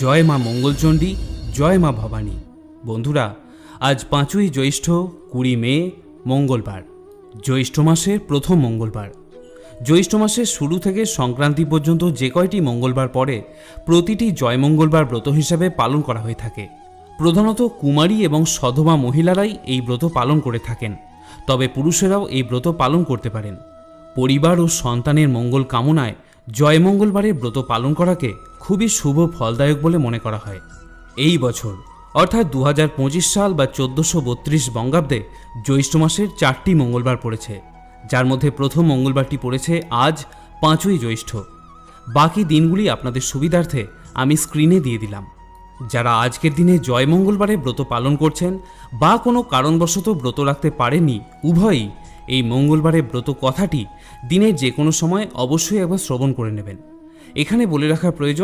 জয় মা মঙ্গলচণ্ডী, জয় মা ভবানী। বন্ধুরা, আজ পাঁচই জ্যৈষ্ঠ, কুড়ি মে, মঙ্গলবার। জ্যৈষ্ঠ মাসের প্রথম মঙ্গলবার। জ্যৈষ্ঠ মাসের শুরু থেকে সংক্রান্তি পর্যন্ত যে কয়টি মঙ্গলবার পরে প্রতিটি জয় মঙ্গলবার ব্রত হিসাবে পালন করা হয়ে থাকে। প্রধানত কুমারী এবং সধবা মহিলারাই এই ব্রত পালন করে থাকেন। তবে পুরুষেরাও এই ব্রত পালন করতে পারেন। পরিবার ও সন্তানের মঙ্গল কামনায় জয় মঙ্গলবারের ব্রত পালন করাকে খুবই শুভ ফলদায়ক বলে মনে করা হয়। এই বছর, অর্থাৎ দু হাজার পঁচিশ সাল বা চোদ্দোশো বত্রিশ বঙ্গাব্দে জ্যৈষ্ঠ মাসের চারটি মঙ্গলবার পড়েছে, যার মধ্যে প্রথম মঙ্গলবারটি পড়েছে আজ, পাঁচই জ্যৈষ্ঠ। বাকি দিনগুলি আপনাদের সুবিধার্থে আমি স্ক্রিনে দিয়ে দিলাম। যারা আজকের দিনে জয় মঙ্গলবারে ব্রত পালন করছেন বা কোনো কারণবশত ব্রত রাখতে পারেননি, উভয়ই এই মঙ্গলবারের ব্রত কথাটি দিনের যে কোনো সময় অবশ্যই একবার শ্রবণ করে নেবেন। এখানে বলে রাখা প্রয়োজন